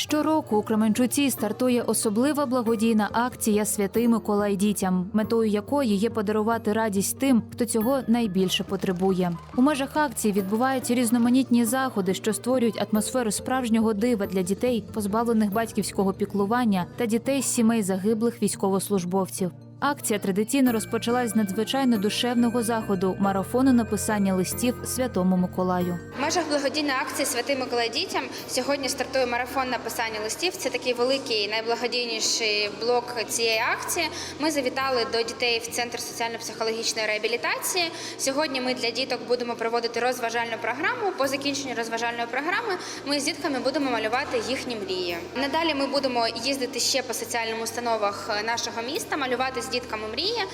Щороку у Кременчуці стартує особлива благодійна акція Святий Миколай дітям, метою якої є подарувати радість тим, хто цього найбільше потребує. У межах акції відбуваються різноманітні заходи, що створюють атмосферу справжнього дива для дітей, позбавлених батьківського піклування та дітей з сімей загиблих військовослужбовців. Акція традиційно розпочалась з надзвичайно душевного заходу марафону написання листів Святому Миколаю. В межах благодійної акції Святий Миколай дітям сьогодні стартує марафон написання листів. Це такий великий, найблагодійніший блок цієї акції. Ми завітали до дітей в центр соціально-психологічної реабілітації. Сьогодні ми для діток будемо проводити розважальну програму. По закінченню розважальної програми ми з дітками будемо малювати їхні мрії. Надалі ми будемо їздити ще по соціальним установах нашого міста, малювати з дітками мрії.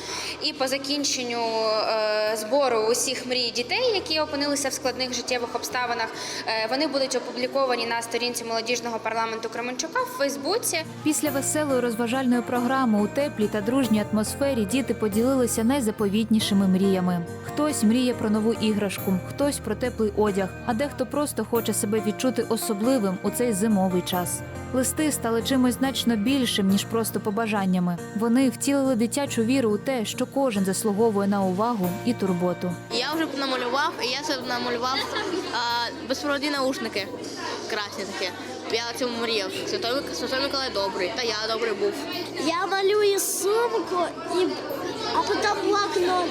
І по закінченню е, збору усіх мрій дітей, які опинилися в складних життєвих обставинах, е, вони будуть опубліковані на сторінці молодіжного парламенту Кременчука в Фейсбуці. Після веселої розважальної програми у теплій та дружній атмосфері діти поділилися найзаповітнішими мріями. Хтось мріє про нову іграшку, хтось про теплий одяг, а дехто просто хоче себе відчути особливим у цей зимовий час. Листи стали чимось значно більшим ніж просто побажаннями. Вони втілили дитячу віру у те, що кожен заслуговує на увагу і турботу. Я вже намалював, і я це намалював а, безпроводні наушники. Красні такі. Я цьому мріяв. Святой, Святой Миколай добрий, та я добрий був. Я малюю сумку, і, а потім блокнот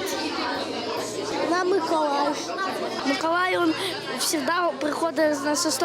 на Миколай. Миколай він завжди приходить на 6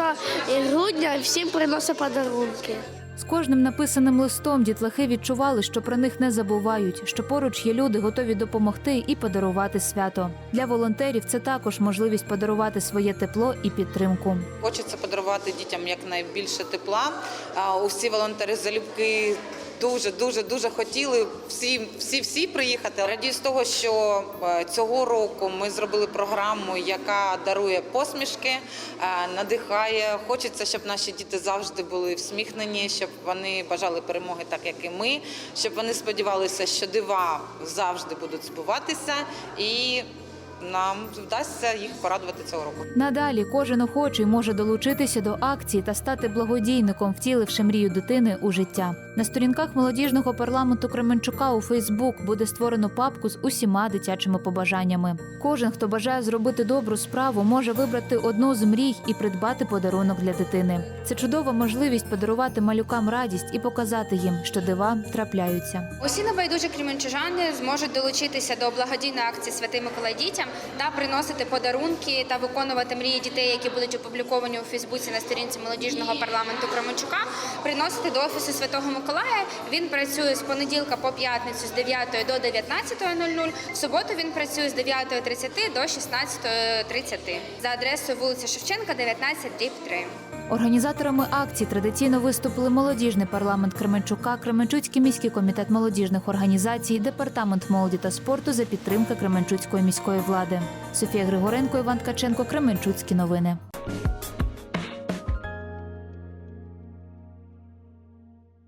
грудня і всім приносить подарунки. З кожним написаним листом дітлахи відчували, що про них не забувають, що поруч є люди, готові допомогти і подарувати свято. Для волонтерів це також можливість подарувати своє тепло і підтримку. Хочеться подарувати дітям якнайбільше тепла. А, Усі волонтери залюбки дуже, дуже, дуже хотіли всі, всі, всі приїхати. Радію з того, що е, цього року ми зробили програму, яка дарує посмішки, е, надихає. Хочеться, щоб наші діти завжди були всміхнені, щоб вони бажали перемоги, так як і ми, щоб вони сподівалися, що дива завжди будуть збуватися і. Нам вдасться їх порадувати цього року. Надалі кожен охочий може долучитися до акції та стати благодійником, втіливши мрію дитини у життя. На сторінках молодіжного парламенту Кременчука у Фейсбук буде створено папку з усіма дитячими побажаннями. Кожен, хто бажає зробити добру справу, може вибрати одну з мрій і придбати подарунок для дитини. Це чудова можливість подарувати малюкам радість і показати їм, що дива трапляються. Усі небайдужі кременчужани зможуть долучитися до благодійної акції Святий Миколай дітям та приносити подарунки та виконувати мрії дітей, які будуть опубліковані у Фейсбуці на сторінці молодіжного парламенту Кременчука. Приносити до офісу Святого Миколая. Він працює з понеділка по п'ятницю з 9 до 19.00. В суботу він працює з 9.30 до 16.30 за адресою вулиця Шевченка, 19 дріб 3. Організаторами акції традиційно виступили молодіжний парламент Кременчука, Кременчуцький міський комітет молодіжних організацій, департамент молоді та спорту за підтримки Кременчуцької міської влади. Софія Григоренко, Іван Ткаченко, Кременчуцькі новини.